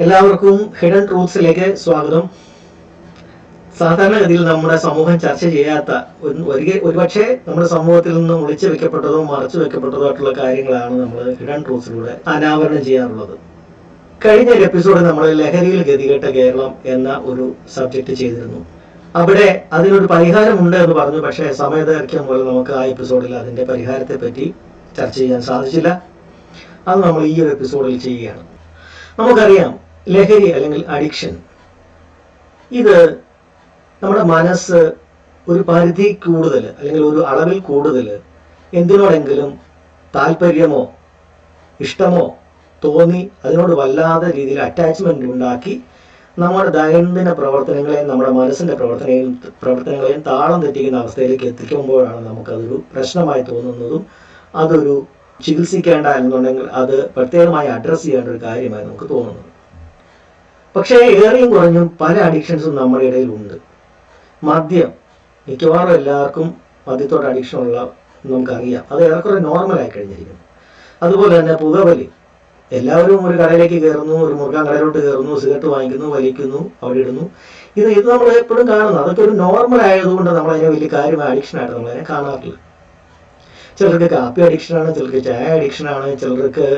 എല്ലാവർക്കും ഹിഡൻ ട്രൂത്ത്സിലേക്ക് സ്വാഗതം. സാധാരണഗതിയിൽ നമ്മുടെ സമൂഹം ചർച്ച ചെയ്യാത്ത ഒരു- ഒരു- ഒരുപക്ഷെ നമ്മുടെ സമൂഹത്തിൽ നിന്ന് ഒളിച്ചു വെക്കപ്പെട്ടതോ മറച്ചു വെക്കപ്പെട്ടതോ ആയിട്ടുള്ള കാര്യങ്ങളാണ് നമ്മൾ ഹിഡൻ ട്രൂത്ത്സിലൂടെ അനാവരണം ചെയ്യാറുള്ളത്. കഴിഞ്ഞ ഒരു എപ്പിസോഡ് നമ്മൾ ലഹരിയിൽ ഗതികെട്ട കേരളം എന്ന ഒരു സബ്ജക്റ്റ് ചെയ്തിരുന്നു. അവിടെ അതിനൊരു പരിഹാരമുണ്ട് എന്ന് പറഞ്ഞു. പക്ഷേ സമയദൈർഘ്യം മൂലം നമുക്ക് ആ എപ്പിസോഡിൽ അതിന്റെ പരിഹാരത്തെ പറ്റി ചർച്ച ചെയ്യാൻ സാധിച്ചില്ല. അത് നമ്മൾ ഈ ഒരു എപ്പിസോഡിൽ ചെയ്യുകയാണ്. നമുക്കറിയാം ലഹരി അല്ലെങ്കിൽ അഡിക്ഷൻ ഇത് നമ്മുടെ മനസ്സ് ഒരു പരിധി കൂടുതൽ അല്ലെങ്കിൽ ഒരു അളവിൽ കൂടുതൽ എന്തിനോടെങ്കിലും താല്പര്യമോ ഇഷ്ടമോ തോന്നി അതിനോട് വല്ലാതെ രീതിയിൽ അറ്റാച്ച്മെന്റ് ഉണ്ടാക്കി നമ്മുടെ ദൈനംദിന പ്രവർത്തനങ്ങളെയും നമ്മുടെ മനസ്സിന്റെ പ്രവർത്തനയും പ്രവർത്തനങ്ങളെയും താളം തെറ്റിക്കുന്ന അവസ്ഥയിലേക്ക് എത്തിക്കുമ്പോഴാണ് നമുക്കതൊരു പ്രശ്നമായി തോന്നുന്നതും അതൊരു ചികിത്സിക്കേണ്ട എന്നുണ്ടെങ്കിൽ അത് പ്രത്യേകമായി അഡ്രസ്സ് ചെയ്യേണ്ട ഒരു കാര്യമായി നമുക്ക് തോന്നുന്നത്. പക്ഷേ ഏറെയും കുറഞ്ഞും പല അഡിക്ഷൻസും നമ്മുടെ ഇടയിൽ ഉണ്ട് മദ്യം മിക്കവാറും എല്ലാവർക്കും മദ്യത്തോട് അഡിക്ഷൻ ഉള്ള നമുക്കറിയാം. അത് ഏറെക്കുറെ നോർമലായി കഴിഞ്ഞിരിക്കുന്നു. അതുപോലെ തന്നെ പുകവലി എല്ലാവരും ഒരു കടയിലേക്ക് കയറുന്നു ഒരു മുറുക്കാൻ കടയിലോട്ട് കയറുന്നു സിഗരറ്റ് വാങ്ങിക്കുന്നു വലിക്കുന്നു അവിടെ ഇടുന്നു. ഇത് ഇത് നമ്മൾ എപ്പോഴും കാണുന്നു അതൊക്കെ ഒരു നോർമൽ ആയതുകൊണ്ട് നമ്മൾ അതിനെ വലിയ കാര്യമായ അഡിക്ഷൻ ആയിട്ട് നമ്മൾ അതിനെ കാണാറില്ല. ചിലർക്ക് കാപ്പി അഡിക്ഷനാണ് ചിലർക്ക് ചായ അഡിക്ഷനാണ് ചിലർക്ക്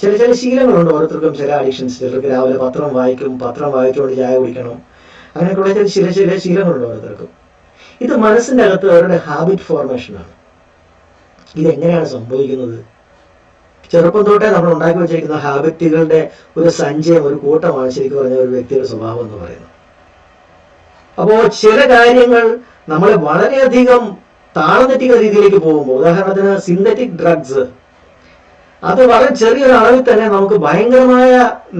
ചില ചില ശീലങ്ങളുണ്ട് ഓരോരുത്തർക്കും ചില അഡിക്ഷൻസ് ചിലർക്ക് രാവിലെ പത്രം വായിക്കും പത്രം വായിച്ചുകൊണ്ട് ചായ കുടിക്കണം. അങ്ങനെയൊക്കെയുള്ള ചില ചില ചില ശീലങ്ങളുണ്ട് ഓരോരുത്തർക്കും. ഇത് മനസ്സിന്റെ അകത്ത് അവരുടെ ഹാബിറ്റ് ഫോർമേഷനാണ് ഇതെങ്ങനെയാണ് സംഭവിക്കുന്നത്? ചെറുപ്പം തൊട്ടേ നമ്മൾ ഉണ്ടാക്കി വെച്ചിരിക്കുന്ന ഹാബിറ്റുകളുടെ ഒരു സഞ്ചയം ഒരു കൂട്ടമാണ് ശരിക്കും പറഞ്ഞ ഒരു വ്യക്തിയുടെ സ്വഭാവം എന്ന് പറയുന്നത്. അപ്പോൾ ചില കാര്യങ്ങൾ നമ്മളെ വളരെയധികം താളം തെറ്റിക്കുന്ന രീതിയിലേക്ക് പോകുമ്പോൾ ഉദാഹരണത്തിന് സിന്തറ്റിക് ഡ്രഗ്സ് അത് വളരെ ചെറിയൊരു അളവിൽ തന്നെ നമുക്ക് ഭയങ്കരമായ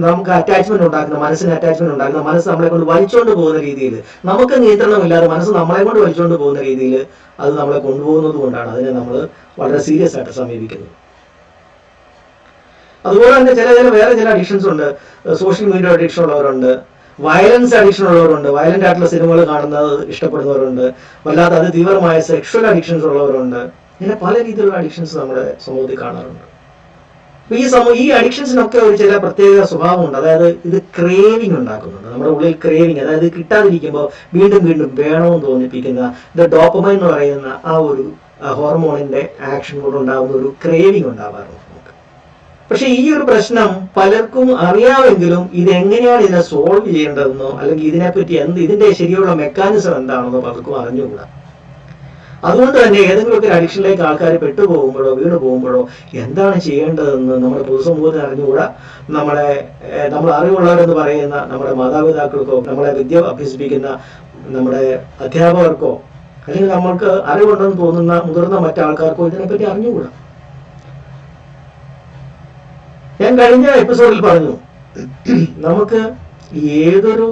നമുക്ക് അറ്റാച്ച്മെന്റ് ഉണ്ടാക്കുന്ന മനസ്സിന് അറ്റാച്ച്മെന്റ് ഉണ്ടാക്കുന്ന മനസ്സ് നമ്മളെ കൊണ്ട് വലിച്ചുകൊണ്ട് പോകുന്ന രീതിയിൽ നമുക്ക് നിയന്ത്രണമില്ലാതെ മനസ്സ് നമ്മളെ കൊണ്ട് വലിച്ചുകൊണ്ട് പോകുന്ന രീതിയിൽ അത് നമ്മളെ കൊണ്ടുപോകുന്നത് കൊണ്ടാണ് അതിനെ നമ്മൾ വളരെ സീരിയസ് ആയിട്ട് സമീപിക്കുന്നത്. അതുപോലെ തന്നെ ചില ചില വേറെ ചില അഡിക്ഷൻസ് ഉണ്ട്. സോഷ്യൽ മീഡിയ അഡിക്ഷൻ ഉള്ളവരുണ്ട്. വയലൻസ് അഡിക്ഷൻ ഉള്ളവരുണ്ട്. വയലന്റ് ആയിട്ടുള്ള സിനിമകൾ കാണുന്നത് ഇഷ്ടപ്പെടുന്നവരുണ്ട്. വല്ലാതെ അത് തീവ്രമായ സെക്ഷൽ അഡിക്ഷൻസ് ഉള്ളവരുണ്ട്. ഇങ്ങനെ പല രീതിയിലുള്ള അഡിക്ഷൻസ് നമ്മുടെ സമൂഹത്തിൽ കാണാറുണ്ട്. ഈ സമൂഹം ഈ അഡിക്ഷൻസിനൊക്കെ ഒരു ചില പ്രത്യേക സ്വഭാവമുണ്ട്. അതായത് ഇത് ക്രേവിംഗ് ഉണ്ടാക്കുന്നുണ്ട്. നമ്മുടെ ഉള്ളിൽ ക്രേവിംഗ് അതായത് കിട്ടാതിരിക്കുമ്പോൾ വീണ്ടും വീണ്ടും വേണമെന്ന് തോന്നിപ്പിക്കുന്ന ഇത് ഡോപ്പമൈൻ എന്ന് പറയുന്ന ആ ഒരു ഹോർമോണിന്റെ ആക്ഷൻ കൊണ്ട് ഉണ്ടാകുന്ന ഒരു ക്രേവിംഗ് ഉണ്ടാവാറുണ്ട്. പക്ഷെ ഈ ഒരു പ്രശ്നം പലർക്കും അറിയാമെങ്കിലും ഇത് എങ്ങനെയാണ് ഇതിനെ സോൾവ് ചെയ്യേണ്ടതെന്നോ അല്ലെങ്കിൽ ഇതിനെപ്പറ്റി എന്ത് ഇതിന്റെ ശരിയുള്ള മെക്കാനിസം എന്താണെന്നോ പലർക്കും അറിഞ്ഞുകൂടാ. അതുകൊണ്ട് തന്നെ ഏതെങ്കിലും ഒരു അഡിക്ഷനിലേക്ക് ആൾക്കാർ പെട്ടുപോകുമ്പോഴോ വീണ് പോകുമ്പോഴോ എന്താണ് ചെയ്യേണ്ടതെന്ന് നമ്മുടെ പൊതുസമൂഹത്തിന് അറിഞ്ഞുകൂടാ. നമ്മളെ നമ്മൾ അറിവുള്ളവരെന്ന് പറയുന്ന നമ്മുടെ മാതാപിതാക്കൾക്കോ നമ്മളെ വിദ്യ അഭ്യസിപ്പിക്കുന്ന നമ്മുടെ അധ്യാപകർക്കോ അല്ലെങ്കിൽ നമ്മൾക്ക് അറിവുണ്ടെന്ന് തോന്നുന്ന മുതിർന്ന മറ്റാൾക്കാർക്കോ ഇതിനെപ്പറ്റി അറിഞ്ഞുകൂടാ. ഞാൻ കഴിഞ്ഞ എപ്പിസോഡിൽ പറഞ്ഞു നമുക്ക് ഏതൊരു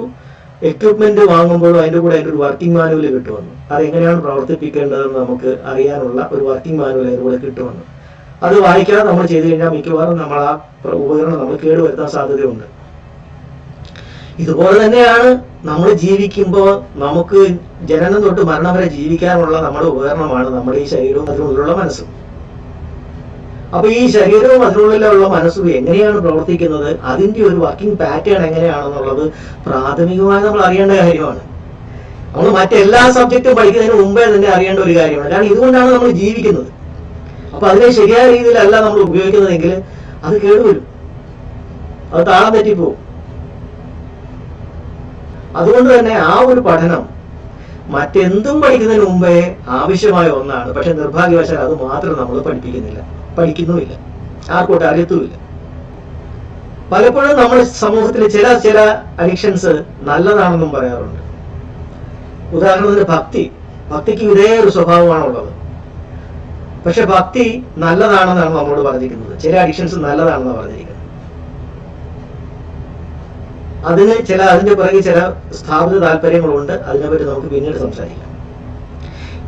എക്യുപ്മെന്റ് വാങ്ങുമ്പോഴും അതിന്റെ കൂടെ അതിന്റെ ഒരു വർക്കിംഗ് മാനുവൽ കിട്ടുമെന്ന്. അത് എങ്ങനെയാണ് പ്രവർത്തിപ്പിക്കേണ്ടതെന്ന് നമുക്ക് അറിയാനുള്ള ഒരു വർക്കിംഗ് മാനുവൽ അതിന്റെ കൂടെ കിട്ടുമെന്ന്. അത് വായിക്കാതെ നമ്മൾ ചെയ്തു കഴിഞ്ഞാൽ മിക്കവാറും നമ്മൾ ആ ഉപകരണം നമ്മൾ കേടുവരുത്താൻ സാധ്യതയുണ്ട്. ഇതുപോലെ തന്നെയാണ് നമ്മൾ ജീവിക്കുമ്പോൾ നമുക്ക് ജനനം തൊട്ട് മരണം വരെ ജീവിക്കാനുള്ള നമ്മുടെ ഉപകരണമാണ് നമ്മുടെ ഈ ശരീരവും അതിനുള്ളിലുള്ള മനസ്സും. അപ്പൊ ഈ ശരീരവും അതിനുള്ളിലുള്ള മനസ്സും എങ്ങനെയാണ് പ്രവർത്തിക്കുന്നത്? അതിന്റെ ഒരു വർക്കിംഗ് പാറ്റേൺ എങ്ങനെയാണെന്നുള്ളത് പ്രാഥമികമായി നമ്മൾ അറിയേണ്ട കാര്യമാണ്. നമ്മൾ മറ്റെല്ലാ സബ്ജക്റ്റും പഠിക്കുന്നതിന് മുമ്പേ തന്നെ അറിയേണ്ട ഒരു കാര്യമാണ്. കാരണം ഇതുകൊണ്ടാണ് നമ്മൾ ജീവിക്കുന്നത്. അപ്പൊ അതിനെ ശരിയായ രീതിയിലല്ല നമ്മൾ ഉപയോഗിക്കുന്നതെങ്കിൽ അത് കേടുവരും. അത് താളം തെറ്റിപ്പോവും. അതുകൊണ്ട് തന്നെ ആ ഒരു പഠനം മറ്റെന്തും പഠിക്കുന്നതിന് മുമ്പേ ആവശ്യമായ ഒന്നാണ്. പക്ഷെ നിർഭാഗ്യവശാൽ അത് മാത്രം നമ്മൾ പഠിപ്പിക്കുന്നില്ല. പഠിക്കുന്നുമില്ല ആർക്കോട്ട് അറിയത്തുമില്ല. പലപ്പോഴും നമ്മുടെ സമൂഹത്തിലെ ചില ചില അഡിക്ഷൻസ് നല്ലതാണെന്നും പറയാറുണ്ട്. ഉദാഹരണത്തിന് ഭക്തി. ഭക്തിക്ക് ഇതേ ഒരു സ്വഭാവമാണുള്ളത് പക്ഷെ ഭക്തി നല്ലതാണെന്നാണ് നമ്മളോട് പറഞ്ഞിരിക്കുന്നത്. ചില അഡിക്ഷൻസ് നല്ലതാണെന്ന് പറഞ്ഞിരിക്കുന്നത്. അതിന് ചില അതിന്റെ പുറകെ ചില സ്ഥാപിത താല്പര്യങ്ങളുണ്ട്. അതിനെപ്പറ്റി നമുക്ക് പിന്നീട് സംസാരിക്കാം.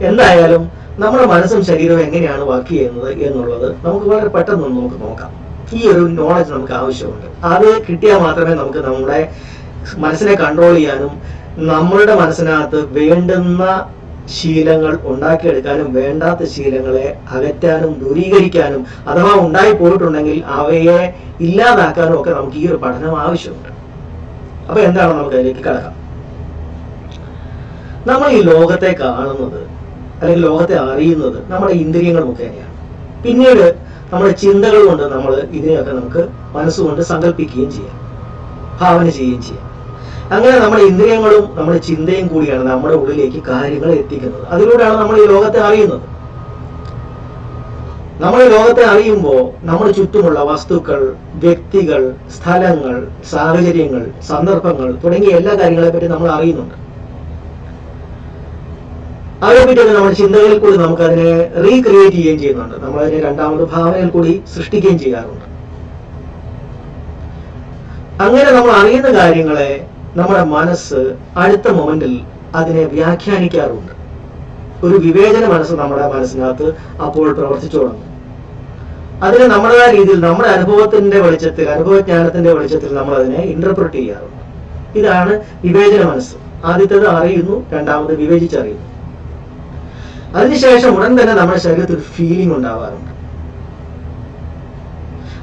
എന്തായാലും നമ്മുടെ മനസ്സും ശരീരവും എങ്ങനെയാണ് വർക്ക് ചെയ്യുന്നത് എന്നുള്ളത് നമുക്ക് വളരെ പെട്ടെന്ന് നമുക്ക് നോക്കാം. ഈ ഒരു നോളജ് നമുക്ക് ആവശ്യമുണ്ട്. അത് കിട്ടിയാൽ മാത്രമേ നമുക്ക് നമ്മുടെ മനസ്സിനെ കൺട്രോൾ ചെയ്യാനും നമ്മളുടെ മനസ്സിനകത്ത് വേണ്ടുന്ന ശീലങ്ങൾ ഉണ്ടാക്കിയെടുക്കാനും വേണ്ടാത്ത ശീലങ്ങളെ അകറ്റാനും ദൂരീകരിക്കാനും അഥവാ ഉണ്ടായി പോയിട്ടുണ്ടെങ്കിൽ അവയെ ഇല്ലാതാക്കാനും ഒക്കെ നമുക്ക് ഈ ഒരു പഠനം ആവശ്യമുണ്ട്. അപ്പൊ എന്താണ് നമുക്ക് അതിലേക്ക് കടക്കാം? നമ്മൾ ഈ ലോകത്തെ കാണുന്നത് അല്ലെങ്കിൽ ലോകത്തെ അറിയുന്നത് നമ്മുടെ ഇന്ദ്രിയങ്ങൾ മുഖേനയാണ് പിന്നീട് നമ്മുടെ ചിന്തകൾ കൊണ്ട് നമ്മൾ ഇതിനെയൊക്കെ നമുക്ക് മനസ്സുകൊണ്ട് സങ്കല്പിക്കുകയും ചെയ്യാം. ഭാവന ചെയ്യുകയും ചെയ്യാം. അങ്ങനെ നമ്മുടെ ഇന്ദ്രിയങ്ങളും നമ്മുടെ ചിന്തയും കൂടിയാണ് നമ്മുടെ ഉള്ളിലേക്ക് കാര്യങ്ങൾ എത്തിക്കുന്നത്. അതിലൂടെയാണ് നമ്മൾ ഈ ലോകത്തെ അറിയുന്നത്. നമ്മൾ ലോകത്തെ അറിയുമ്പോൾ നമ്മുടെ ചുറ്റുമുള്ള വസ്തുക്കൾ വ്യക്തികൾ സ്ഥലങ്ങൾ സാഹചര്യങ്ങൾ സന്ദർഭങ്ങൾ തുടങ്ങിയ എല്ലാ കാര്യങ്ങളെ പറ്റി നമ്മൾ അറിയുന്നുണ്ട്. തന്നെ നമ്മുടെ ചിന്തകളിൽ കൂടി നമുക്ക് അതിനെ റീക്രിയേറ്റ് ചെയ്യുകയും ചെയ്യുന്നുണ്ട്. നമ്മൾ അതിനെ രണ്ടാമത് ഭാവനയിൽ കൂടി സൃഷ്ടിക്കുകയും ചെയ്യാറുണ്ട്. അങ്ങനെ നമ്മൾ അറിയുന്ന കാര്യങ്ങളെ നമ്മുടെ മനസ്സ് അടുത്ത മൊമെന്റിൽ അതിനെ വ്യാഖ്യാനിക്കാറുണ്ട്. ഒരു വിവേചന മനസ്സ് നമ്മുടെ മനസ്സിനകത്ത് അപ്പോൾ പ്രവർത്തിച്ചു തുടങ്ങും അതിനെ നമ്മുടെ രീതിയിൽ നമ്മുടെ അനുഭവത്തിന്റെ വെളിച്ചത്തിൽ അനുഭവജ്ഞാനത്തിന്റെ വെളിച്ചത്തിൽ നമ്മൾ അതിനെ ഇന്റർപ്രറ്റ് ചെയ്യാറുണ്ട്. ഇതാണ് വിവേചന മനസ്സ്. ആദ്യത്തേത് അറിയുന്നു രണ്ടാമത് വിവേചിച്ചറിയുന്നു. അതിനുശേഷം ഉടൻ തന്നെ നമ്മുടെ ശരീരത്തിൽ ഒരു ഫീലിംഗ് ഉണ്ടാവാറുണ്ട്.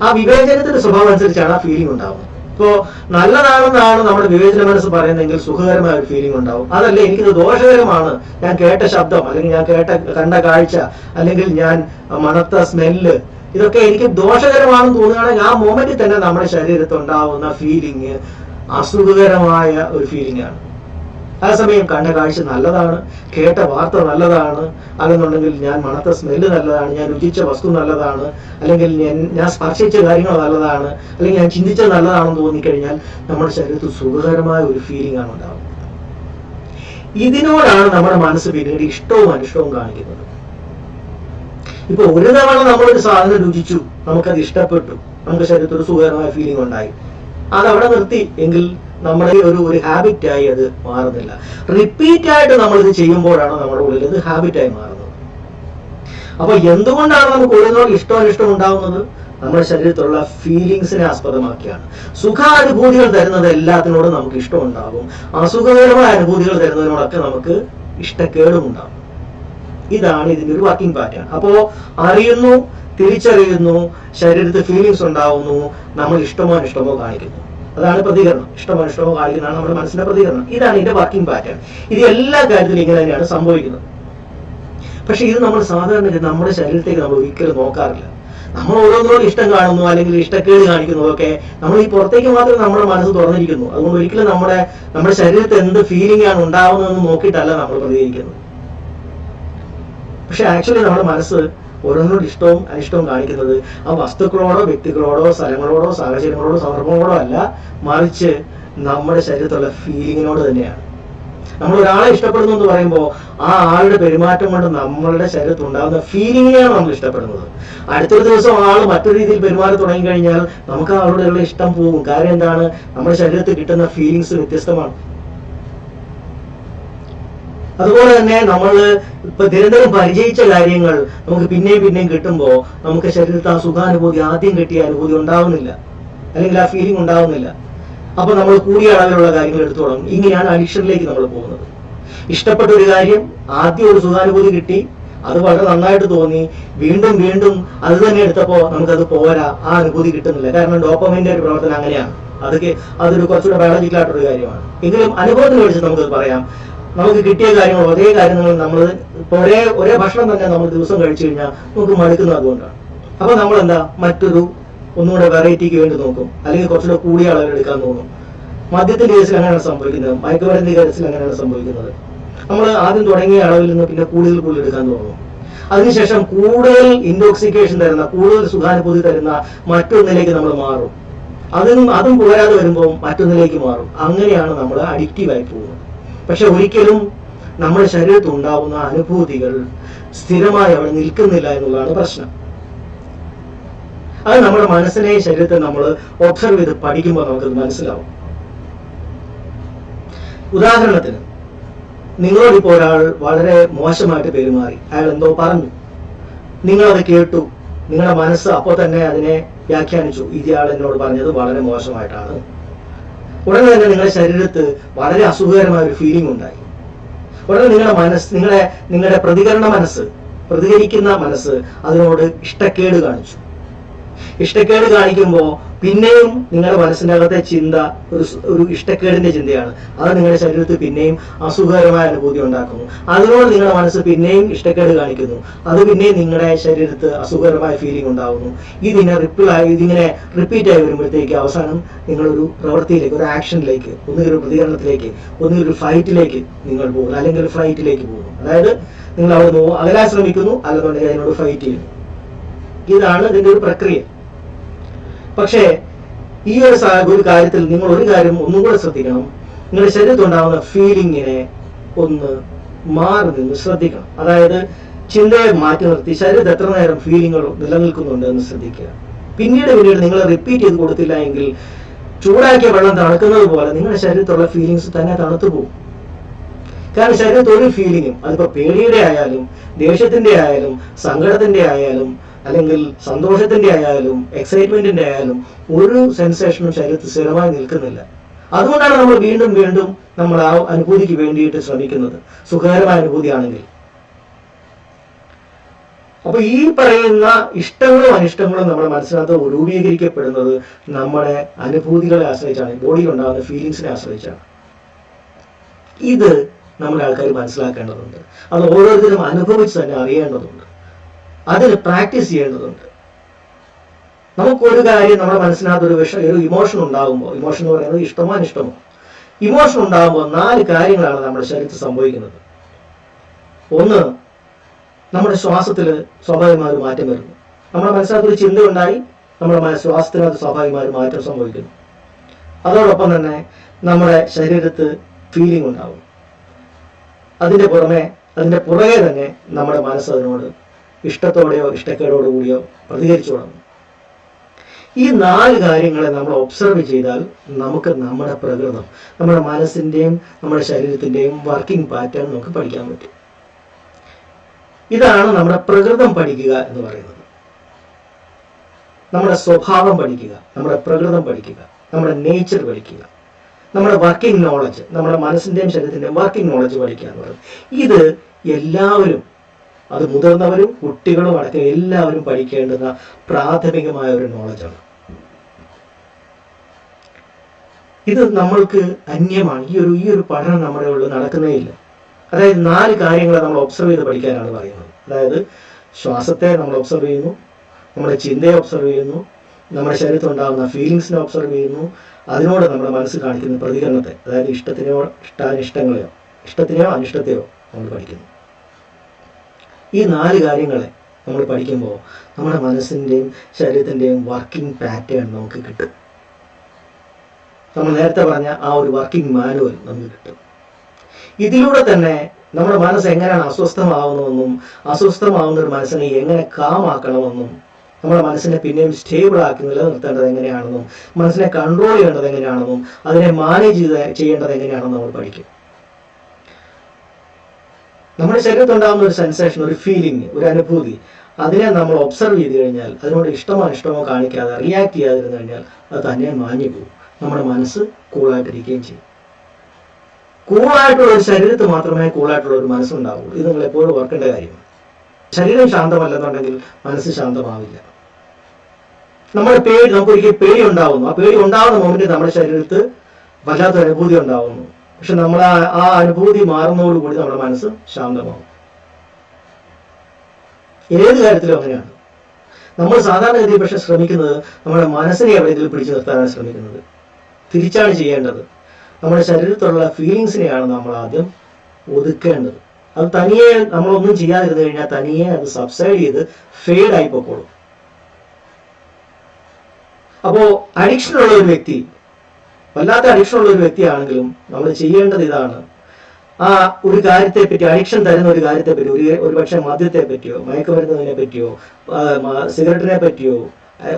ആ വിവേചനത്തിന്റെ സ്വഭാവം അനുസരിച്ചാണ് ആ ഫീലിംഗ് ഉണ്ടാവുന്നത്. ഇപ്പോ നല്ലതാണെന്നാണ് നമ്മുടെ വിവേചന മനസ്സ് പറയുന്നതെങ്കിൽ സുഖകരമായ ഒരു ഫീലിംഗ് ഉണ്ടാവും. അതല്ല എനിക്കിത് ദോഷകരമാണ്. ഞാൻ കേട്ട ശബ്ദം അല്ലെങ്കിൽ ഞാൻ കേട്ട കണ്ട കാഴ്ച അല്ലെങ്കിൽ ഞാൻ മണത്ത സ്മെല്ല് ഇതൊക്കെ എനിക്ക് ദോഷകരമാണെന്ന് തോന്നുകയാണെങ്കിൽ ആ മൊമെന്റിൽ തന്നെ നമ്മുടെ ശരീരത്തിൽ ഉണ്ടാവുന്ന ഫീലിംഗ് അസുഖകരമായ ഒരു ഫീലിംഗ് ആണ്. അതേസമയം കണ്ട കാഴ്ച നല്ലതാണ് കേട്ട വാർത്ത നല്ലതാണ്. അല്ലെന്നുണ്ടെങ്കിൽ ഞാൻ മണത്ത സ്മെല്ല് നല്ലതാണ് ഞാൻ രുചിച്ച വസ്തു നല്ലതാണ് അല്ലെങ്കിൽ ഞാൻ ഞാൻ സ്പർശിച്ച കാര്യങ്ങൾ നല്ലതാണ് അല്ലെങ്കിൽ ഞാൻ ചിന്തിച്ചത് നല്ലതാണെന്ന് തോന്നിക്കഴിഞ്ഞാൽ നമ്മുടെ ശരീരത്തിൽ സുഖകരമായ ഒരു ഫീലിംഗ് ആണ് ഉണ്ടാവുന്നത്. ഇതിനോടാണ് നമ്മുടെ മനസ്സ് പിന്നീട് ഇഷ്ടവും അനിഷ്ടവും കാണിക്കുന്നത്. ഇപ്പൊ ഒരു തവണ നമ്മളൊരു സാധനം രുചിച്ചു നമുക്കത് ഇഷ്ടപ്പെട്ടു നമുക്ക് ശരീരത്തിൽ ഒരു സുഖകരമായ ഫീലിംഗ് ഉണ്ടായി. അത് അവിടെ നിർത്തി എങ്കിൽ നമ്മുടെ ഒരു ഒരു ഹാബിറ്റായി അത് മാറുന്നില്ല. റിപ്പീറ്റ് ആയിട്ട് നമ്മൾ ഇത് ചെയ്യുമ്പോഴാണ് നമ്മുടെ ഉള്ളിൽ ഇത് ഹാബിറ്റായി മാറുന്നത്? അപ്പൊ എന്തുകൊണ്ടാണ് നമുക്ക് ഉള്ളിനോട് ഇഷ്ടം അനിഷ്ടം ഉണ്ടാവുന്നത്? നമ്മുടെ ശരീരത്തിലുള്ള ഫീലിങ്സിനെ ആസ്പദമാക്കിയാണ്. സുഖാനുഭൂതികൾ തരുന്നത് എല്ലാത്തിനോടും നമുക്ക് ഇഷ്ടം ഉണ്ടാകും അസുഖകരമായ അനുഭൂതികൾ തരുന്നതിനോടൊക്കെ നമുക്ക് ഇഷ്ടക്കേടും ഉണ്ടാകും. ഇതാണ് ഇതിന്റെ ഒരു വർക്കിംഗ് പാറ്റേൺ അപ്പോ അറിയുന്നു തിരിച്ചറിയുന്നു ശരീരത്തിൽ ഫീലിങ്സ് ഉണ്ടാവുന്നു നമ്മൾ ഇഷ്ടമോ അനിഷ്ടമോ കാണിക്കുന്നു. അതാണ് പ്രതികരണം. ഇഷ്ടമോ ഇഷ്ടമോ കാണിക്കുന്നതാണ് നമ്മുടെ മനസ്സിന്റെ പ്രതികരണം. ഇതാണ് ഇതിന്റെ വർക്കിംഗ് പാറ്റേൺ ഇത് എല്ലാ കാര്യത്തിലും ഇങ്ങനെ തന്നെയാണ് സംഭവിക്കുന്നത്. പക്ഷെ ഇത് നമ്മൾ സാധാരണ നമ്മുടെ ശരീരത്തേക്ക് നമ്മൾ ഒരിക്കലും നോക്കാറില്ല. നമ്മൾ ഓരോന്നോട് ഇഷ്ടം കാണുന്നു അല്ലെങ്കിൽ ഇഷ്ടക്കേട് കാണിക്കുന്നു ഒക്കെ നമ്മൾ ഈ പുറത്തേക്ക് മാത്രം നമ്മുടെ മനസ്സ് തുറന്നിരിക്കുന്നു. അതുകൊണ്ട് ഒരിക്കലും നമ്മുടെ നമ്മുടെ ശരീരത്തിൽ എന്ത് ഫീലിംഗ് ആണ് ഉണ്ടാവുന്നതെന്ന് നോക്കിയിട്ടല്ല നമ്മൾ പ്രതികരിക്കുന്നത്. പക്ഷെ ആക്ച്വലി നമ്മുടെ മനസ്സ് ഓരോന്നോട് ഇഷ്ടവും അനിഷ്ടവും കാണിക്കുന്നത് ആ വസ്തുക്കളോടോ വ്യക്തികളോടോ സ്ഥലങ്ങളോടോ സാഹചര്യങ്ങളോടോ സന്ദർഭങ്ങളോടോ അല്ല. മറിച്ച് നമ്മുടെ ശരീരത്തിലുള്ള ഫീലിങ്ങിനോട് തന്നെയാണ്. നമ്മൾ ഒരാളെ ഇഷ്ടപ്പെടുന്നു എന്ന് പറയുമ്പോൾ ആ ആളുടെ പെരുമാറ്റം കൊണ്ട് നമ്മളുടെ ശരീരത്തിൽ ഉണ്ടാകുന്ന ഫീലിങ്ങിനെയാണ് നമ്മൾ ഇഷ്ടപ്പെടുന്നത്. അടുത്തൊരു ദിവസം ആൾ മറ്റൊരു രീതിയിൽ പെരുമാറി തുടങ്ങി കഴിഞ്ഞാൽ നമുക്ക് ആളോടുള്ള ഇഷ്ടം പോകും. കാര്യം എന്താണ്? നമ്മുടെ ശരീരത്തിൽ കിട്ടുന്ന ഫീലിങ്സ് വ്യത്യസ്തമാണ്. അതുപോലെ തന്നെ നമ്മൾ ഇപ്പൊ നിരന്തരം പരിചയിച്ച കാര്യങ്ങൾ നമുക്ക് പിന്നെയും പിന്നെയും കിട്ടുമ്പോൾ നമുക്ക് ശരീരത്തിൽ ആ സുഖാനുഭൂതി ആദ്യം കിട്ടിയ അനുഭൂതി ഉണ്ടാവുന്നില്ല. അല്ലെങ്കിൽ ആ ഫീലിംഗ് ഉണ്ടാവുന്നില്ല. അപ്പൊ നമ്മൾ കൂടിയ അളവിലുള്ള കാര്യങ്ങൾ എടുത്തു തുടങ്ങും. ഇങ്ങനെയാണ് അഡിക്ഷനിലേക്ക് നമ്മൾ പോകുന്നത്. ഇഷ്ടപ്പെട്ട ഒരു കാര്യം ആദ്യം ഒരു സുഖാനുഭൂതി കിട്ടി. അത് വളരെ നന്നായിട്ട് തോന്നി. വീണ്ടും വീണ്ടും അത് തന്നെ എടുത്തപ്പോ നമുക്കത് പോരാ. ആ അനുഭൂതി കിട്ടുന്നില്ല. കാരണം ഡോപ്പമിന്റെ ഒരു പ്രവർത്തനം അങ്ങനെയാണ്. അതൊക്കെ അതൊരു കുറച്ചുകൂടെ ബയോളജിക്കലായിട്ടൊരു കാര്യമാണ്. എങ്കിലും അനുഭവത്തിന് വെച്ച് നമുക്കത് പറയാം. നമുക്ക് കിട്ടിയ കാര്യങ്ങൾ അതേ കാര്യങ്ങൾ നമ്മൾ ഇപ്പൊ ഒരേ ഒരേ ഭക്ഷണം തന്നെ നമ്മൾ ദിവസം കഴിച്ചു കഴിഞ്ഞാൽ നമുക്ക് മടുക്കുന്നത് അതുകൊണ്ടാണ്. അപ്പൊ നമ്മൾ എന്താ മറ്റൊരു ഒന്നുകൂടെ വെറൈറ്റിക്ക് വേണ്ടി നോക്കും. അല്ലെങ്കിൽ കുറച്ചുകൂടെ കൂടിയ അളവിൽ എടുക്കാൻ തോന്നും. മദ്യത്തിന്റെ കേസിൽ അങ്ങനെയാണ് സംഭവിക്കുന്നത്. മയക്കുമരുന്നിന്റെ കേസിൽ അങ്ങനെയാണ് സംഭവിക്കുന്നത്. നമ്മൾ ആദ്യം തുടങ്ങിയ അളവിൽ നിന്ന് പിന്നെ കൂടുതൽ കൂടുതൽ എടുക്കാൻ തുടങ്ങും അതിനുശേഷം കൂടുതൽ ഇൻടോക്സിക്കേഷൻ തരുന്ന കൂടുതൽ സുഖാനുഭൂതി തരുന്ന മറ്റൊന്നിലേക്ക് നമ്മൾ മാറും. അതും അതും പോരാതെ വരുമ്പോൾ മറ്റൊന്നിലേക്ക് മാറും. അങ്ങനെയാണ് നമ്മൾ അഡിക്റ്റീവായി പോകുന്നത്. പക്ഷെ ഒരിക്കലും നമ്മുടെ ശരീരത്തിൽ ഉണ്ടാവുന്ന അനുഭൂതികൾ സ്ഥിരമായി അവിടെ നിൽക്കുന്നില്ല എന്നുള്ളതാണ് പ്രശ്നം. അത് നമ്മുടെ മനസ്സിനെയും ശരീരത്തെ നമ്മൾ ഒബ്സർവ് ചെയ്ത് പഠിക്കുമ്പോൾ നമുക്കത് മനസ്സിലാവും. ഉദാഹരണത്തിന് നിങ്ങളോട് ഇപ്പോൾ ഒരാൾ വളരെ മോശമായിട്ട് പെരുമാറി. അയാൾ എന്തോ പറഞ്ഞു. നിങ്ങളത് കേട്ടു. നിങ്ങളുടെ മനസ്സ് അപ്പോൾ തന്നെ അതിനെ വ്യാഖ്യാനിച്ചു. ഇയാൾ എന്നോട് പറഞ്ഞത് വളരെ മോശമായിട്ടാണ്. ഉടനെ തന്നെ നിങ്ങളുടെ ശരീരത്ത് വളരെ അസുഖകരമായ ഒരു ഫീലിംഗ് ഉണ്ടായി. ഉടനെ നിങ്ങളുടെ മനസ്സ് നിങ്ങളുടെ നിങ്ങളുടെ പ്രതികരണ മനസ്സ് പ്രതികരിക്കുന്ന മനസ്സ് അതിനോട് ഇഷ്ടക്കേട് കാണിച്ചു. ഇഷ്ടക്കേട് കാണിക്കുമ്പോൾ പിന്നെയും നിങ്ങളുടെ മനസ്സിന്റെ അകത്തെ ചിന്ത ഒരു ഒരു ഇഷ്ടക്കേടിന്റെ ചിന്തയാണ്. അത് നിങ്ങളുടെ ശരീരത്തിൽ പിന്നെയും അസുഖകരമായ അനുഭൂതി ഉണ്ടാക്കുന്നു. അതിനോട് നിങ്ങളുടെ മനസ്സ് പിന്നെയും ഇഷ്ടക്കേട് കാണിക്കുന്നു. അത് പിന്നെയും നിങ്ങളുടെ ശരീരത്ത് അസുഖകരമായ ഫീലിംഗ് ഉണ്ടാകുന്നു ഇതിനെ റിപ്പീ ഇതിങ്ങനെ റിപ്പീറ്റ് ആയി വരുമ്പോഴത്തേക്ക് അവസാനം നിങ്ങളൊരു പ്രവൃത്തിയിലേക്ക് ഒരു ആക്ഷനിലേക്ക് ഒന്നുകിൽ ഒരു പ്രതികരണത്തിലേക്ക് ഒന്നുകിൽ ഒരു ഫൈറ്റിലേക്ക് നിങ്ങൾ പോകുന്നു. അല്ലെങ്കിൽ ഫ്ലൈറ്റിലേക്ക് പോകുന്നു. അതായത് നിങ്ങൾ അവിടെ അകലാൻ ശ്രമിക്കുന്നു അല്ലെന്നുണ്ടെങ്കിൽ അതിനോട് ഫൈറ്റ് ചെയ്യുന്നു. ഇതാണ് ഇതിന്റെ ഒരു പ്രക്രിയ. പക്ഷേ ഈ ഒരു ഒരു കാര്യത്തിൽ നിങ്ങൾ ഒരു കാര്യം ഒന്നും കൂടെ ശ്രദ്ധിക്കണം. നിങ്ങളുടെ ശരീരത്തുണ്ടാകുന്ന ഫീലിങ്ങിനെ ഒന്ന് മാറി നിന്ന് ശ്രദ്ധിക്കണം. അതായത് ചിന്തയെ മാറ്റി നിർത്തി ശരീരത്തിൽ എത്ര നേരം ഫീലിങ്ങുകൾ നിലനിൽക്കുന്നുണ്ട് എന്ന് ശ്രദ്ധിക്കുക. പിന്നീട് പിന്നീട് നിങ്ങൾ റിപ്പീറ്റ് ചെയ്ത് കൊടുത്തില്ല എങ്കിൽ ചൂടാക്കിയ വെള്ളം തണുക്കുന്നത് പോലെ നിങ്ങളുടെ ശരീരത്തുള്ള ഫീലിങ്സ് തന്നെ തണുത്തു പോകും. കാരണം ശരീരത്തിൽ ഒരു ഫീലിങ്ങും അതിപ്പോ പേടിയുടെ ആയാലും ദേഷ്യത്തിന്റെ ആയാലും സങ്കടത്തിന്റെ ആയാലും അല്ലെങ്കിൽ സന്തോഷത്തിന്റെ ആയാലും എക്സൈറ്റ്മെന്റിന്റെ ആയാലും ഒരു സെൻസേഷനും ശരീരത്തിൽ സ്ഥിരമായി നിൽക്കുന്നില്ല. അതുകൊണ്ടാണ് നമ്മൾ വീണ്ടും വീണ്ടും നമ്മൾ ആ അനുഭൂതിക്ക് വേണ്ടിയിട്ട് ശ്രമിക്കുന്നത്. സുഖകരമായ അനുഭൂതിയാണെങ്കിൽ. അപ്പൊ ഈ പറയുന്ന ഇഷ്ടങ്ങളും അനിഷ്ടങ്ങളും നമ്മുടെ മനസ്സിനകത്ത് രൂപീകരിക്കപ്പെടുന്നത് നമ്മുടെ അനുഭൂതികളെ ആശ്രയിച്ചാണ് ബോഡിയിൽ ഉണ്ടാകുന്ന ഫീലിങ്സിനെ ആശ്രയിച്ചാണ്. ഇത് നമ്മുടെ ആൾക്കാർ മനസ്സിലാക്കേണ്ടതുണ്ട്. അത് ഓരോരുത്തരും അനുഭവിച്ച് തന്നെ അറിയേണ്ടതുണ്ട്. അതിന് പ്രാക്ടീസ് ചെയ്യേണ്ടതുണ്ട്. നമുക്കൊരു കാര്യം നമ്മുടെ മനസ്സിനകത്ത് ഒരു വിഷ ഒരു ഇമോഷൻ ഉണ്ടാകുമ്പോൾ ഇമോഷൻ എന്ന് പറയുന്നത് ഇഷ്ടമോ? അനിഷ്ടമോ ഇമോഷൻ ഉണ്ടാകുമ്പോൾ നാല് കാര്യങ്ങളാണ് നമ്മുടെ ശരീരത്തിൽ സംഭവിക്കുന്നത്. ഒന്ന് നമ്മുടെ ശ്വാസത്തിൽ സ്വാഭാവികമായ ഒരു മാറ്റം വരുന്നു. നമ്മുടെ മനസ്സിനകത്ത് ഒരു ചിന്ത ഉണ്ടായി നമ്മുടെ ശ്വാസത്തിനകത്ത് സ്വാഭാവികമായ മാറ്റം സംഭവിക്കുന്നു. അതോടൊപ്പം തന്നെ നമ്മുടെ ശരീരത്ത് ഫീലിംഗ് ഉണ്ടാവും. അതിന്റെ പുറമെ അതിന്റെ പുറകെ തന്നെ നമ്മുടെ മനസ്സ് അതിനോട് ഇഷ്ടത്തോടെയോ ഇഷ്ടക്കേടോടു കൂടിയോ പ്രതികരിച്ചു തുടങ്ങും ഈ നാല് കാര്യങ്ങളെ നമ്മൾ ഒബ്സർവ് ചെയ്താൽ നമുക്ക് നമ്മുടെ പ്രകൃതം നമ്മുടെ മനസ്സിന്റെയും നമ്മുടെ ശരീരത്തിന്റെയും വർക്കിംഗ് പാറ്റേൺ നമുക്ക് പഠിക്കാൻ പറ്റും. ഇതാണ് നമ്മുടെ പ്രകൃതം പഠിക്കുക എന്ന് പറയുന്നത്. നമ്മുടെ സ്വഭാവം പഠിക്കുക നമ്മുടെ പ്രകൃതം പഠിക്കുക നമ്മുടെ നേച്ചർ പഠിക്കുക നമ്മുടെ വർക്കിംഗ് നോളജ് നമ്മുടെ മനസ്സിന്റെയും ശരീരത്തിന്റെയും വർക്കിംഗ് നോളജ് പഠിക്കുക എന്ന് പറയുന്നത്. ഇത് എല്ലാവരും അത് മുതിർന്നവരും കുട്ടികളും അടക്കം എല്ലാവരും പഠിക്കേണ്ടുന്ന പ്രാഥമികമായ ഒരു നോളജാണ് ഇത് നമ്മൾക്ക് അന്യമാണ്. ഈ ഒരു ഈ ഒരു പഠനം നമ്മുടെ ഉള്ളിൽ നടക്കുന്നേ ഇല്ല അതായത് നാല് കാര്യങ്ങളെ നമ്മൾ ഒബ്സർവ് ചെയ്ത് പഠിക്കാനാണ് പറയുന്നത്. അതായത് ശ്വാസത്തെ നമ്മൾ ഒബ്സർവ് ചെയ്യുന്നു നമ്മുടെ ചിന്തയെ ഒബ്സർവ് ചെയ്യുന്നു നമ്മുടെ ശരീരത്തിൽ ഉണ്ടാകുന്ന ഫീലിങ്സിനെ ഒബ്സർവ് ചെയ്യുന്നു അതിനോട് നമ്മുടെ മനസ്സ് കാണിക്കുന്ന പ്രതികരണത്തെ അതായത് ഇഷ്ടത്തിനെയോ ഇഷ്ടാനിഷ്ടങ്ങളെയോ ഇഷ്ടത്തിനെയോ അനിഷ്ടത്തെയോ നമ്മൾ പഠിക്കുന്നു. ഈ നാല് കാര്യങ്ങളെ നമ്മൾ പഠിക്കുമ്പോൾ നമ്മുടെ മനസ്സിന്റെയും ശരീരത്തിന്റെയും വർക്കിംഗ് പാറ്റേൺ നമുക്ക് കിട്ടും. നമ്മൾ നേരത്തെ പറഞ്ഞ ആ ഒരു വർക്കിംഗ് മാനുവൽ നമുക്ക് കിട്ടും. ഇതിലൂടെ തന്നെ നമ്മുടെ മനസ്സ് എങ്ങനെയാണ് അസ്വസ്ഥമാവുന്നതെന്നും അസ്വസ്ഥമാവുന്ന ഒരു മനസ്സിനെ എങ്ങനെ കാമാക്കണമെന്നും നമ്മുടെ മനസ്സിനെ പിന്നെയും സ്റ്റേബിൾ ആക്കി നിലനിർത്തേണ്ടത് എങ്ങനെയാണെന്നും മനസ്സിനെ കൺട്രോൾ ചെയ്യേണ്ടത് എങ്ങനെയാണെന്നും അതിനെ മാനേജ് ചെയ്ത ചെയ്യേണ്ടത് എങ്ങനെയാണെന്നും നമ്മൾ പഠിക്കും. നമ്മുടെ ശരീരത്തുണ്ടാകുന്ന ഒരു സെൻസേഷൻ ഒരു ഫീലിംഗ് ഒരു അനുഭൂതി അതിനെ നമ്മൾ ഒബ്സർവ് ചെയ്ത് കഴിഞ്ഞാൽ അതിനോട് ഇഷ്ടമോ ഇഷ്ടമോ കാണിക്കാതെ റിയാക്ട് ചെയ്യാതിരുന്നു കഴിഞ്ഞാൽ അത് തന്നെ മാഞ്ഞു പോകും. നമ്മുടെ മനസ്സ് കൂളായിട്ടിരിക്കുകയും ചെയ്യും. കൂളായിട്ടുള്ള ഒരു ശരീരത്ത് മാത്രമേ കൂളായിട്ടുള്ള ഒരു മനസ്സുണ്ടാവുള്ളൂ. ഇത് നിങ്ങൾ എപ്പോഴും ഓർക്കേണ്ട കാര്യമാണ്. ശരീരം ശാന്തമല്ലെന്നുണ്ടെങ്കിൽ മനസ്സ് ശാന്തമാവില്ല. നമ്മുടെ പേടി നമുക്ക് പേടി ഉണ്ടാവുന്നു. ആ പേടി ഉണ്ടാവുന്ന മൊമെന്റ് നമ്മുടെ ശരീരത്ത് വല്ലാത്തൊരു അനുഭൂതി ഉണ്ടാവുന്നു. പക്ഷെ നമ്മൾ ആ അനുഭൂതി മാറുന്നതോടുകൂടി നമ്മുടെ മനസ്സ് ശാന്തമാവും. ഏത് കാര്യത്തിലും അങ്ങനെയാണ്. നമ്മൾ സാധാരണഗതിയിൽ പക്ഷെ ശ്രമിക്കുന്നത് നമ്മുടെ മനസ്സിനെ എവിടെയെങ്കിലും പിടിച്ചു നിർത്താനാണ് ശ്രമിക്കുന്നത്. തിരിച്ചാണ് ചെയ്യേണ്ടത്. നമ്മുടെ ശരീരത്തിലുള്ള ഫീലിങ്സിനെയാണ് നമ്മൾ ആദ്യം ഒതുക്കേണ്ടത്. അത് തനിയെ നമ്മളൊന്നും ചെയ്യാതിരുന്നു കഴിഞ്ഞാൽ തനിയെ അത് സബ്സൈഡ് ചെയ്ത് ഫെയ്ഡ് ആയി അപ്പോ അഡിക്ഷൻ ഉള്ള ഒരു വ്യക്തി വല്ലാത്ത അഡിക്ഷൻ ഉള്ള ഒരു വ്യക്തിയാണെങ്കിലും നമ്മൾ ചെയ്യേണ്ടത് ഇതാണ്. ആ ഒരു കാര്യത്തെ പറ്റി അഡിക്ഷൻ തരുന്ന ഒരു കാര്യത്തെ പറ്റി ഒരു ഒരു പക്ഷേ മദ്യത്തെ പറ്റിയോ മയക്കുമരുന്നതിനെ പറ്റിയോ സിഗരറ്റിനെ പറ്റിയോ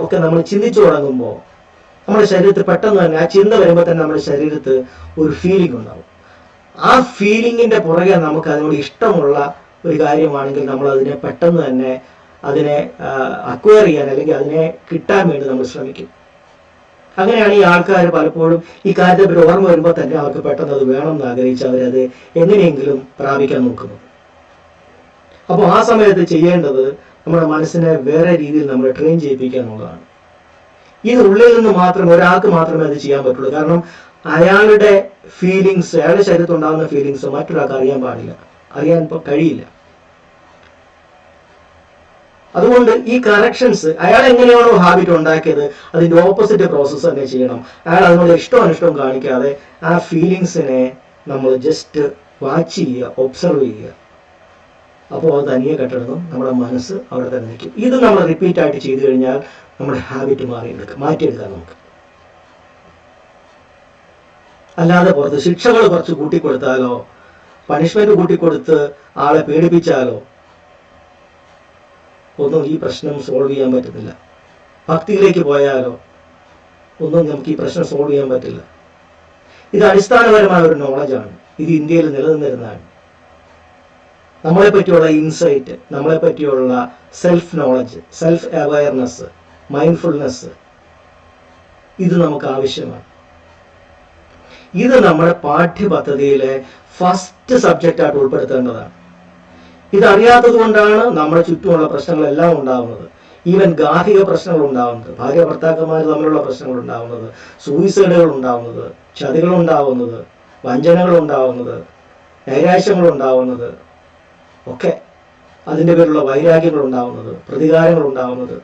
ഒക്കെ നമ്മൾ ചിന്തിച്ചു തുടങ്ങുമ്പോൾ നമ്മുടെ ശരീരത്തിൽ പെട്ടെന്ന് തന്നെ ആ ചിന്ത വരുമ്പോൾ തന്നെ നമ്മുടെ ശരീരത്ത് ഒരു ഫീലിംഗ് ഉണ്ടാവും. ആ ഫീലിംഗിന്റെ പുറകെ നമുക്ക് അതിനോട് ഇഷ്ടമുള്ള ഒരു കാര്യമാണെങ്കിൽ നമ്മൾ അതിനെ പെട്ടെന്ന് തന്നെ അതിനെ അക്വയർ ചെയ്യാൻ അല്ലെങ്കിൽ അതിനെ കിട്ടാൻ വേണ്ടി നമ്മൾ ശ്രമിക്കും. അങ്ങനെയാണ് ഈ ആൾക്കാർ പലപ്പോഴും ഈ കാര്യത്തെ ഓർമ്മ വരുമ്പോൾ തന്നെ അവർക്ക് പെട്ടെന്ന് അത് വേണം എന്ന് ആഗ്രഹിച്ച് അവരത് എങ്ങനെയെങ്കിലും പ്രാപിക്കാൻ നോക്കുന്നു. അപ്പോൾ ആ സമയത്ത് ചെയ്യേണ്ടത് നമ്മുടെ മനസ്സിനെ വേറെ രീതിയിൽ നമ്മൾ ട്രെയിൻ ചെയ്യിപ്പിക്കുക എന്നുള്ളതാണ്. ഇത് ഉള്ളിൽ നിന്ന് മാത്രം ഒരാൾക്ക് മാത്രമേ അത് ചെയ്യാൻ പറ്റുള്ളൂ. കാരണം അയാളുടെ ഫീലിങ്സ് അയാളുടെ ശരീരത്തിൽ ഉണ്ടാകുന്ന ഫീലിങ്സ് മറ്റൊരാൾക്ക് അറിയാൻ പാടില്ല. അറിയാൻ കഴിയില്ല. അതുകൊണ്ട് ഈ കറക്ഷൻസ് അയാൾ എങ്ങനെയാണോ ഹാബിറ്റ് ഉണ്ടാക്കിയത് അതിന്റെ ഓപ്പോസിറ്റ് പ്രോസസ്സ് തന്നെ ചെയ്യണം. അയാൾ അതിനുള്ള ഇഷ്ടവും അനിഷ്ടവും കാണിക്കാതെ ആ ഫീലിങ്സിനെ നമ്മൾ ജസ്റ്റ് വാച്ച് ചെയ്യുക ഒബ്സർവ് ചെയ്യുക. അപ്പോൾ അത് തനിയെ കെട്ടിടണം നമ്മുടെ മനസ്സ് അവിടെ തന്നെ നിൽക്കും. ഇത് നമ്മൾ റിപ്പീറ്റ് ആയിട്ട് ചെയ്തു കഴിഞ്ഞാൽ നമ്മുടെ ഹാബിറ്റ് മാറിയെടുക്കാം മാറ്റിയെടുക്കാം നമുക്ക്. അല്ലാതെ പുറത്ത് ശിക്ഷകൾ കുറച്ച് കൂട്ടിക്കൊടുത്താലോ പണിഷ്മെന്റ് കൂട്ടിക്കൊടുത്ത് ആളെ പേടിപ്പിച്ചാലോ ഒന്നും ഈ പ്രശ്നം സോൾവ് ചെയ്യാൻ പറ്റുന്നില്ല ഭക്തിയിലേക്ക് പോയാലോ? ഒന്നും നമുക്ക് ഈ പ്രശ്നം സോൾവ് ചെയ്യാൻ പറ്റില്ല. ഇത് അടിസ്ഥാനപരമായ ഒരു നോളജാണ് ഇത് ഇന്ത്യയിൽ നിലനിന്നിരുന്നതാണ് നമ്മളെ പറ്റിയുള്ള ഇൻസൈറ്റ് നമ്മളെ പറ്റിയുള്ള self knowledge self awareness mindfulness ഇത് നമുക്ക് ആവശ്യമാണ്. ഇത് നമ്മുടെ പാഠ്യപദ്ധതിയിലെ ഫസ്റ്റ് സബ്ജക്റ്റായിട്ട് ഉൾപ്പെടുത്തേണ്ടതാണ്. ഇതറിയാത്തത് കൊണ്ടാണ് നമ്മുടെ ചുറ്റുമുള്ള പ്രശ്നങ്ങളെല്ലാം ഉണ്ടാവുന്നത്. ഈവൻ ഗാർഹിക പ്രശ്നങ്ങൾ ഉണ്ടാവുന്നത്. ഭാര്യ ഭർത്താക്കന്മാർ തമ്മിലുള്ള പ്രശ്നങ്ങൾ ഉണ്ടാവുന്നത്. സൂയിസൈഡുകൾ ഉണ്ടാവുന്നത്. ചതികൾ ഉണ്ടാവുന്നത്. വഞ്ചനകൾ ഉണ്ടാവുന്നത്. നൈരാശ്യങ്ങൾ ഉണ്ടാവുന്നത്. ഒക്കെ അതിന്റെ പേരിലുള്ള വൈരാഗ്യങ്ങൾ ഉണ്ടാവുന്നത്. പ്രതികാരങ്ങൾ ഉണ്ടാവുന്നത്.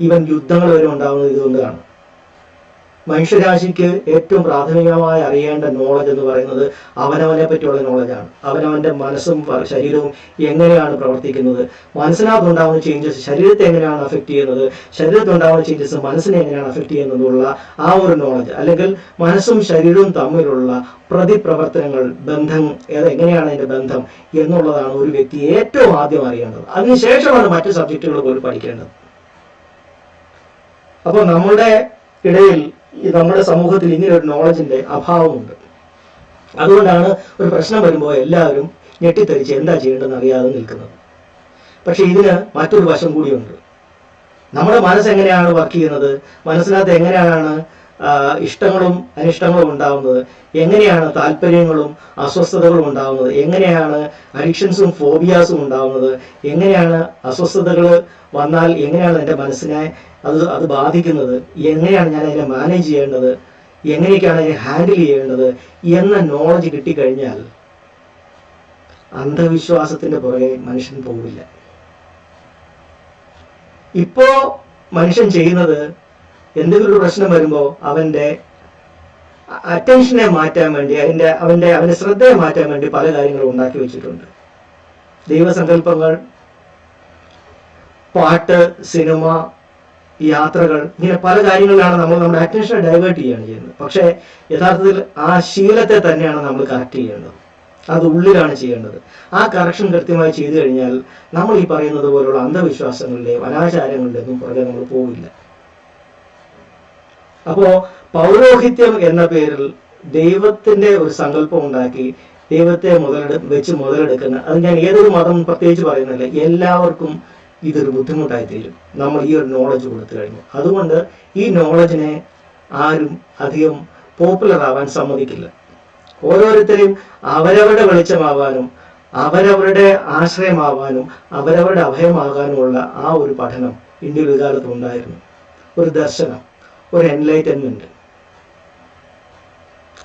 ഈവൻ യുദ്ധങ്ങൾ വരെ ഉണ്ടാവുന്നത് ഇതുകൊണ്ടാണ്. മനുഷ്യരാശിക്ക് ഏറ്റവും പ്രാഥമികമായി അറിയേണ്ട നോളജ് എന്ന് പറയുന്നത് അവനവനെ പറ്റിയുള്ള നോളജാണ് അവനവന്റെ മനസ്സും ശരീരവും എങ്ങനെയാണ് പ്രവർത്തിക്കുന്നത്? മനസ്സിനകത്തുണ്ടാകുന്ന ചേഞ്ചസ് ശരീരത്തെ എങ്ങനെയാണ് അഫക്റ്റ് ചെയ്യുന്നത്? ശരീരത്തുണ്ടാവുന്ന ചേഞ്ചസ് മനസ്സിനെ എങ്ങനെയാണ് അഫക്റ്റ് ചെയ്യുന്നതെന്നുള്ള ആ ഒരു നോളജ് അല്ലെങ്കിൽ മനസ്സും ശരീരവും തമ്മിലുള്ള പ്രതിപ്രവർത്തനങ്ങൾ ബന്ധം എങ്ങനെയാണ് അതിന്റെ ബന്ധം എന്നുള്ളതാണ് ഒരു വ്യക്തി ഏറ്റവും ആദ്യം അറിയേണ്ടത്. അതിനുശേഷമാണ് മറ്റു സബ്ജക്റ്റുകൾ പോലും പഠിക്കേണ്ടത്. അപ്പോൾ നമ്മുടെ ഇടയിൽ നമ്മുടെ സമൂഹത്തിൽ ഇങ്ങനെ ഒരു നോളജിന്റെ അഭാവമുണ്ട്. അതുകൊണ്ടാണ് ഒരു പ്രശ്നം വരുമ്പോൾ എല്ലാവരും ഞെട്ടിത്തെറിച്ച് എന്താ ചെയ്യേണ്ടതെന്ന് അറിയാതെ നിൽക്കുന്നത്. പക്ഷെ ഇതിന് മറ്റൊരു വശം കൂടിയുണ്ട്. നമ്മുടെ മനസ്സ് എങ്ങനെയാണ് വർക്ക് ചെയ്യുന്നത്? മനസ്സിനകത്ത് എങ്ങനെയാണ് ഇഷ്ടങ്ങളും അനിഷ്ടങ്ങളും ഉണ്ടാവുന്നത്? എങ്ങനെയാണ് താല്പര്യങ്ങളും അസ്വസ്ഥതകളും ഉണ്ടാവുന്നത്? എങ്ങനെയാണ് അഡിക്ഷൻസും ഫോബിയാസും ഉണ്ടാവുന്നത്? എങ്ങനെയാണ് അസ്വസ്ഥതകൾ വന്നാൽ എങ്ങനെയാണ് എന്റെ മനസ്സിനെ അത് അത് ബാധിക്കുന്നത്? എങ്ങനെയാണ് ഞാൻ അതിനെ മാനേജ് ചെയ്യേണ്ടത്? എങ്ങനെയൊക്കെയാണ് അതിനെ ഹാൻഡിൽ ചെയ്യേണ്ടത്? എന്ന നോളജ് കിട്ടിക്കഴിഞ്ഞാൽ അന്ധവിശ്വാസത്തിന്റെ പുറകെ മനുഷ്യൻ പോവില്ല. ഇപ്പോ മനുഷ്യൻ ചെയ്യുന്നത് എന്തെങ്കിലും ഒരു പ്രശ്നം വരുമ്പോൾ അവന്റെ അറ്റൻഷനെ മാറ്റാൻ വേണ്ടി അതിന്റെ അവന്റെ അവന്റെ ശ്രദ്ധയെ മാറ്റാൻ വേണ്ടി പല കാര്യങ്ങളും ഉണ്ടാക്കി വെച്ചിട്ടുണ്ട്. ദൈവസങ്കല്പങ്ങൾ പാട്ട് സിനിമ യാത്രകൾ ഇങ്ങനെ പല കാര്യങ്ങളിലാണ് നമ്മൾ നമ്മുടെ അറ്റൻഷനെ ഡൈവേർട്ട് ചെയ്യുകയാണ് ചെയ്യുന്നത്. പക്ഷേ യഥാർത്ഥത്തിൽ ആ ശീലത്തെ തന്നെയാണ് നമ്മൾ കറക്റ്റ് ചെയ്യേണ്ടത്. അത് ഉള്ളിലാണ് ചെയ്യേണ്ടത്. ആ കറക്ഷൻ കൃത്യമായി ചെയ്തു കഴിഞ്ഞാൽ നമ്മൾ ഈ പറയുന്നത് പോലുള്ള അന്ധവിശ്വാസങ്ങളുടെയും അനാചാരങ്ങളുടെയും പുറകെ നമ്മൾ പോവില്ല. അപ്പോ പൗരോഹിത്യം എന്ന പേരിൽ ദൈവത്തിന്റെ ഒരു സങ്കല്പം ഉണ്ടാക്കി ദൈവത്തെ മുതലെടു വെച്ച് മുതലെടുക്കുന്ന അത് ഞാൻ ഏതൊരു മതം പ്രത്യേകിച്ച് പറയുന്നില്ല എല്ലാവർക്കും ഇതൊരു ബുദ്ധിമുട്ടായി തീരും നമ്മൾ ഈ ഒരു നോളജ് കൊടുത്തു കഴിഞ്ഞു. അതുകൊണ്ട് ഈ നോളജിനെ ആരും അധികം പോപ്പുലർ ആവാൻ സമ്മതിക്കില്ല. ഓരോരുത്തരെയും അവരവരുടെ വെളിച്ചമാവാനും അവരവരുടെ ആശ്രയമാവാനും അവരവരുടെ അഭയമാകാനുമുള്ള ആ ഒരു പഠനം ഇന്ത്യയിൽ ഒരു കാലത്ത് ഉണ്ടായിരുന്നു ഒരു ദർശനം. ഒരു എൻലൈറ്റൻമെന്റ്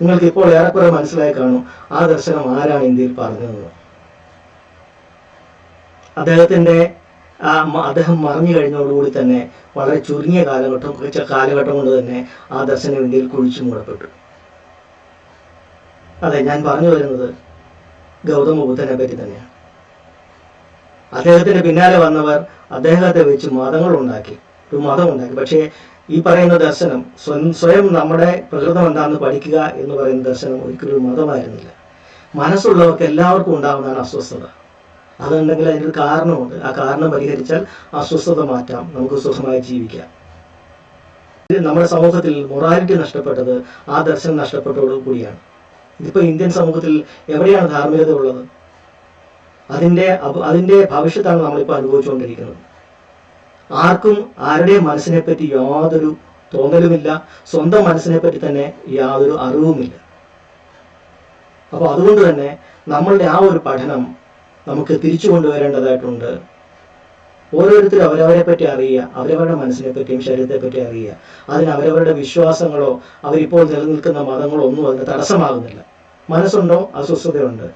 നിങ്ങൾക്ക് ഇപ്പോൾ ഏറെക്കുറെ മനസ്സിലായി കാണും ആ ദർശനം ആരാണ് ഇന്ത്യയിൽ പറഞ്ഞത്. അദ്ദേഹത്തിന്റെ ആ അദ്ദേഹം മറിഞ്ഞു കഴിഞ്ഞതോടുകൂടി തന്നെ വളരെ ചുരുങ്ങിയ കാലഘട്ടം കുറച്ച കാലഘട്ടം കൊണ്ട് തന്നെ ആ ദർശനം ഇന്ത്യയിൽ കുഴിച്ചു മൂടപ്പെട്ടു. അതെ ഞാൻ പറഞ്ഞു വരുന്നത് ഗൗതമ ബുദ്ധനെ പറ്റി തന്നെയാണ്. അദ്ദേഹത്തിന്റെ പിന്നാലെ വന്നവർ അദ്ദേഹത്തെ വെച്ച് മതങ്ങൾ ഉണ്ടാക്കി ഒരു മതം ഉണ്ടാക്കി പക്ഷേ ഈ പറയുന്ന ദർശനം സ്വയം നമ്മുടെ പ്രകൃതം എന്താണെന്ന് പഠിക്കുക എന്ന് പറയുന്ന ദർശനം ഒരിക്കലും ഒരു മതമായിരുന്നില്ല. മനസ്സുള്ളവർക്ക് എല്ലാവർക്കും ഉണ്ടാകുന്നതാണ് അസ്വസ്ഥത. അതുണ്ടെങ്കിൽ അതിനൊരു കാരണമുണ്ട്. ആ കാരണം പരിഹരിച്ചാൽ അസ്വസ്ഥത മാറ്റാം. നമുക്ക് സുഖമായി ജീവിക്കാം. നമ്മുടെ സമൂഹത്തിൽ മൊറാലിറ്റി നഷ്ടപ്പെട്ടത് ആ ദർശനം നഷ്ടപ്പെട്ടതോടു കൂടിയാണ്. ഇതിപ്പോ ഇന്ത്യൻ സമൂഹത്തിൽ എവിടെയാണ് ധാർമ്മികത ഉള്ളത്? അതിന്റെ അതിന്റെ ഭവിഷ്യത്താണ് നമ്മളിപ്പോൾ അനുഭവിച്ചുകൊണ്ടിരിക്കുന്നത്. ആർക്കും ആരുടെയും മനസ്സിനെ പറ്റി യാതൊരു തോന്നലുമില്ല സ്വന്തം മനസ്സിനെ പറ്റി തന്നെ യാതൊരു അറിവുമില്ല. അപ്പോൾ അതുകൊണ്ട് തന്നെ നമ്മളുടെ ആ ഒരു പഠനം നമുക്ക് തിരിച്ചു കൊണ്ടുവരേണ്ടതായിട്ടുണ്ട്. ഓരോരുത്തരും അവരവരെ പറ്റി അറിയുക അവരവരുടെ മനസ്സിനെ പറ്റിയും ശരീരത്തെ പറ്റി അറിയുക. അതിന് അവരവരുടെ വിശ്വാസങ്ങളോ അവരിപ്പോൾ നിലനിൽക്കുന്ന മതങ്ങളോ ഒന്നും അതിന് തടസ്സമാകുന്നില്ല. മനസ്സുണ്ടോ? അസ്വസ്ഥതയുണ്ട്.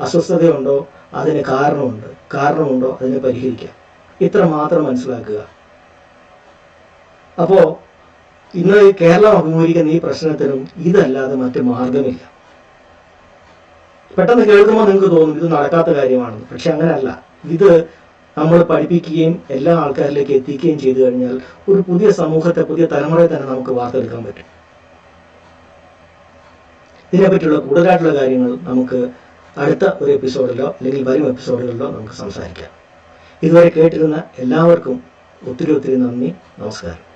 അസ്വസ്ഥതയുണ്ടോ? അതിന് കാരണമുണ്ട്. കാരണമുണ്ടോ? അതിനെ പരിഹരിക്കാം. ഇത്ര മാത്രം മനസ്സിലാക്കുക. അപ്പോ ഇന്ന് കേരളം അഭിമുഖീകരിക്കുന്ന ഈ പ്രശ്നത്തിനും ഇതല്ലാതെ മറ്റു മാർഗമില്ല. പെട്ടെന്ന് കേൾക്കുമ്പോൾ നിങ്ങൾക്ക് തോന്നും ഇത് നടക്കാത്ത കാര്യമാണെന്ന് പക്ഷെ അങ്ങനെയല്ല ഇത് നമ്മൾ പഠിപ്പിക്കുകയും എല്ലാ ആൾക്കാരിലേക്ക് എത്തിക്കുകയും ചെയ്തു കഴിഞ്ഞാൽ ഒരു പുതിയ സമൂഹത്തെ പുതിയ തലമുറയെ തന്നെ നമുക്ക് വാർത്തെടുക്കാൻ പറ്റും. ഇതിനെപ്പറ്റിയുള്ള കൂടുതലായിട്ടുള്ള കാര്യങ്ങൾ നമുക്ക് അടുത്ത ഒരു എപ്പിസോഡിലോ അല്ലെങ്കിൽ വരും എപ്പിസോഡുകളിലോ നമുക്ക് സംസാരിക്കാം. ഇതുവരെ കേട്ടിരുന്ന എല്ലാവർക്കും ഒത്തിരി ഒത്തിരി നന്ദി നമസ്കാരം.